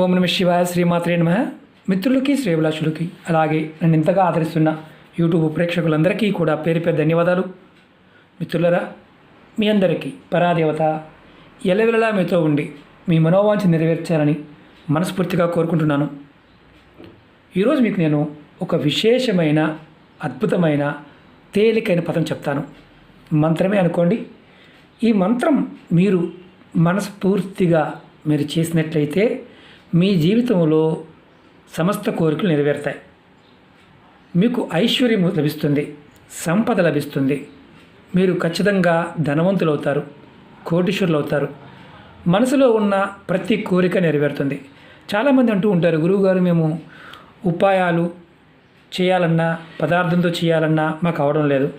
ఓం నమ శివాయ శ్రీమాత్రే నమ. మిత్రులకి శ్రేభిలాషులకి అలాగే నన్ను ఇంతగా ఆదరిస్తున్న యూట్యూబ్ ప్రేక్షకులందరికీ కూడా పేరు పేరు ధన్యవాదాలు. మిత్రులరా మీ అందరికీ పరాదేవత ఎలవెలలా మీతో ఉండి మీ మనోవాంఛ నెరవేర్చాలని మనస్ఫూర్తిగా కోరుకుంటున్నాను. ఈరోజు మీకు నేను ఒక విశేషమైన అద్భుతమైన తేలికైన పదం చెప్తాను. మంత్రమే అనుకోండి. ఈ మంత్రం మీరు మనస్ఫూర్తిగా మీరు చేసినట్లయితే మీ జీవితంలో సమస్త కోరికలు నెరవేరుతాయి. మీకు ఐశ్వర్యం లభిస్తుంది సంపద లభిస్తుంది. మీరు ఖచ్చితంగా ధనవంతులు అవుతారు కోటీశ్వరులు అవుతారు మనసులో ఉన్న ప్రతి కోరిక నెరవేరుతుంది. చాలామంది అంటూ ఉంటారు గురువుగారు మేము ఉపాయాలు చేయాలన్నా పదార్థంతో చేయాలన్నా మాకు అవడం లేదు.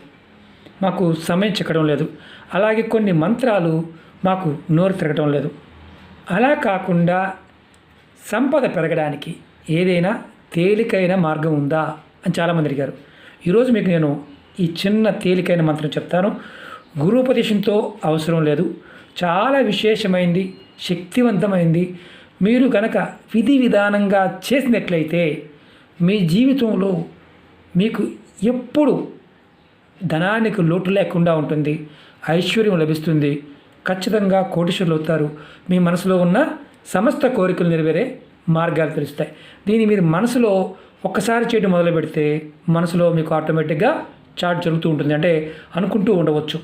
మాకు సమయం చిక్కడం లేదు. అలాగే కొన్ని మంత్రాలు మాకు నోరు తిరగడం లేదు. అలా కాకుండా సంపద పెరగడానికి ఏదైనా తేలికైన మార్గం ఉందా అని చాలామంది అడిగారు. ఈరోజు మీకు నేను ఈ చిన్న తేలికైన మంత్రం చెప్తాను. గురుపదేశంతో అవసరం లేదు. చాలా విశేషమైంది శక్తివంతమైంది. మీరు కనుక విధి విధానంగా చేసినట్లయితే మీ జీవితంలో మీకు ఎప్పుడు ధనానికి లోటు లేకుండా ఉంటుంది. ఐశ్వర్యం లభిస్తుంది. ఖచ్చితంగా కోటీశ్వరులు అవుతారు. మీ మనసులో ఉన్న సమస్త కోరికలు నెరవేరే మార్గాలు తెలుస్తాయి. దీన్ని మీరు మనసులో ఒక్కసారి చేయడం మొదలు పెడితే మనసులో మీకు ఆటోమేటిక్గా చాట్ జరుగుతూ ఉంటుంది. అంటే అనుకుంటూ ఉండవచ్చు.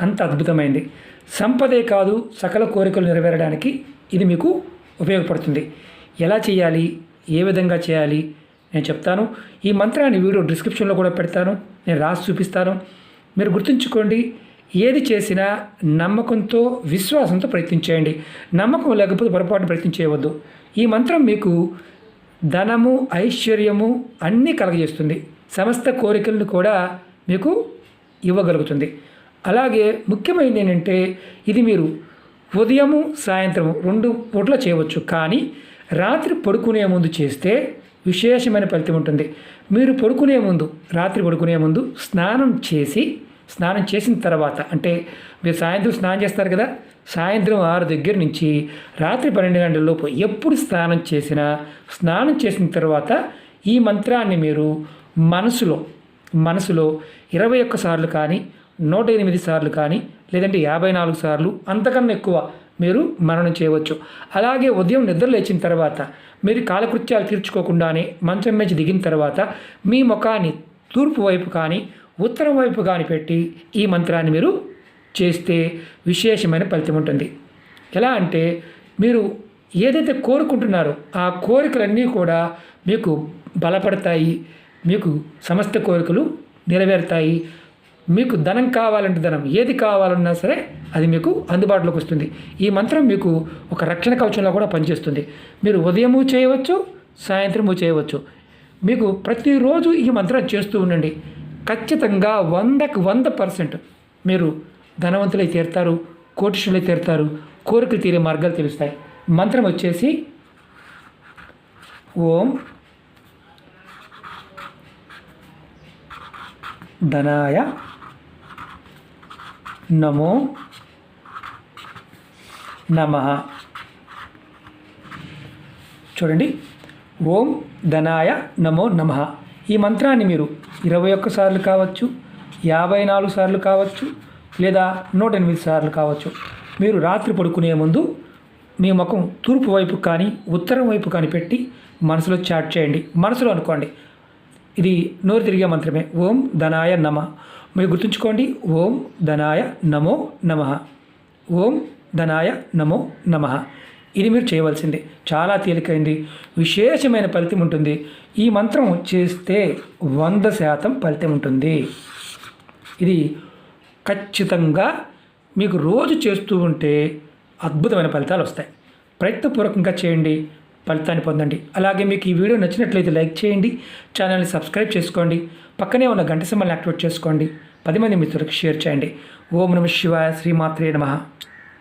అంత అద్భుతమైంది. సంపదే కాదు సకల కోరికలు నెరవేరడానికి ఇది మీకు ఉపయోగపడుతుంది. ఎలా చేయాలి? ఏ విధంగా చేయాలి? నేను చెప్తాను. ఈ మంత్రాన్ని వీడియో డిస్క్రిప్షన్లో కూడా పెడతాను. నేను రాసి చూపిస్తాను. మీరు గుర్తుంచుకోండి. ఏది చేసినా నమ్మకంతో విశ్వాసంతో ప్రయత్నం చేయండి నమ్మకం లేకపోతే పొరపాటు ప్రయత్నం చేయవద్దు. ఈ మంత్రం మీకు ధనము ఐశ్వర్యము అన్నీ కలగజేస్తుంది. సమస్త కోరికలను కూడా మీకు ఇవ్వగలుగుతుంది. అలాగే ముఖ్యమైనది ఏంటంటే ఇది మీరు ఉదయము సాయంత్రము రెండు పూట్ల చేయవచ్చు. కానీ రాత్రి పడుకునే ముందు చేస్తే విశేషమైన ఫలితం ఉంటుంది. మీరు పడుకునే ముందు రాత్రి పడుకునే ముందు స్నానం చేసి స్నానం చేసిన తర్వాత అంటే మీరు సాయంత్రం స్నానం చేస్తారు కదా సాయంత్రం ఆరు దగ్గర నుంచి రాత్రి పన్నెండు గంటల లోపు ఎప్పుడు స్నానం చేసినా స్నానం చేసిన తర్వాత ఈ మంత్రాన్ని మీరు మనసులో మనసులో ఇరవై ఒక్క సార్లు కానీ నూట ఎనిమిది సార్లు కానీ లేదంటే యాభై నాలుగు సార్లు అంతకన్నా ఎక్కువ మీరు మరణం చేయవచ్చు. అలాగే ఉదయం నిద్ర లేచిన తర్వాత మీరు కాలకృత్యాలు తీర్చుకోకుండానే మంచం మీద దిగిన తర్వాత మీ ముఖాన్ని తూర్పు వైపు కానీ ఉత్తరం వైపు కానీ పెట్టి ఈ మంత్రాన్ని మీరు చేస్తే విశేషమైన ఫలితం ఉంటుంది. ఎలా అంటే మీరు ఏదైతే కోరుకుంటున్నారో ఆ కోరికలన్నీ కూడా మీకు బలపడతాయి మీకు సమస్త కోరికలు నెరవేరుతాయి. మీకు ధనం కావాలంటే ధనం ఏది కావాలన్నా సరే అది మీకు అందుబాటులోకి వస్తుంది. ఈ మంత్రం మీకు ఒక రక్షణ కవచంలో కూడా పనిచేస్తుంది. మీరు ఉదయము చేయవచ్చు సాయంత్రము చేయవచ్చు. మీకు ప్రతిరోజు ఈ మంత్రం చేస్తూ ఉండండి. ఖచ్చితంగా వందకు వంద పర్సెంట్ మీరు ధనవంతులై తీరుతారు కోటిషులై తీరుతారు కోరికలు తీరే మార్గాలు తెలుస్తాయి. మంత్రం వచ్చేసి ఓం ధనాయ నమో నమ. చూడండి. ఓం ధనాయ నమో నమ. ఈ మంత్రాన్ని మీరు ఇరవై ఒక్క సార్లు కావచ్చు యాభై నాలుగు సార్లు కావచ్చు లేదా నూట ఎనిమిది సార్లు కావచ్చు. మీరు రాత్రి పడుకునే ముందు మీ ముఖం తూర్పు వైపు కానీ ఉత్తరం వైపు కానీ పెట్టి మనసులో చాట్ చేయండి. మనసులో అనుకోండి. ఇది నోరు తిరిగే మంత్రమే. ఓం ధనాయ నమ. మీరు గుర్తుంచుకోండి. ఓం ధనాయ నమో నమ. ఓం ధనాయ నమో నమ. ఇది మీరు చేయవలసింది. చాలా తేలికైంది. విశేషమైన ఫలితం ఉంటుంది. ఈ మంత్రం చేస్తే వంద శాతం ఫలితం ఉంటుంది. ఇది ఖచ్చితంగా మీకు రోజు చేస్తూ ఉంటే అద్భుతమైన ఫలితాలు వస్తాయి. ప్రయత్నపూర్వకంగా చేయండి. ఫలితాన్ని పొందండి. అలాగే మీకు ఈ వీడియో నచ్చినట్లయితే లైక్ చేయండి. ఛానల్ని సబ్స్క్రైబ్ చేసుకోండి. పక్కనే ఉన్న గంట సింబల్ని యాక్టివేట్ చేసుకోండి. పది మంది మిత్రులకు షేర్ చేయండి. ఓం నమ శివాయ శ్రీమాత్రే నమ.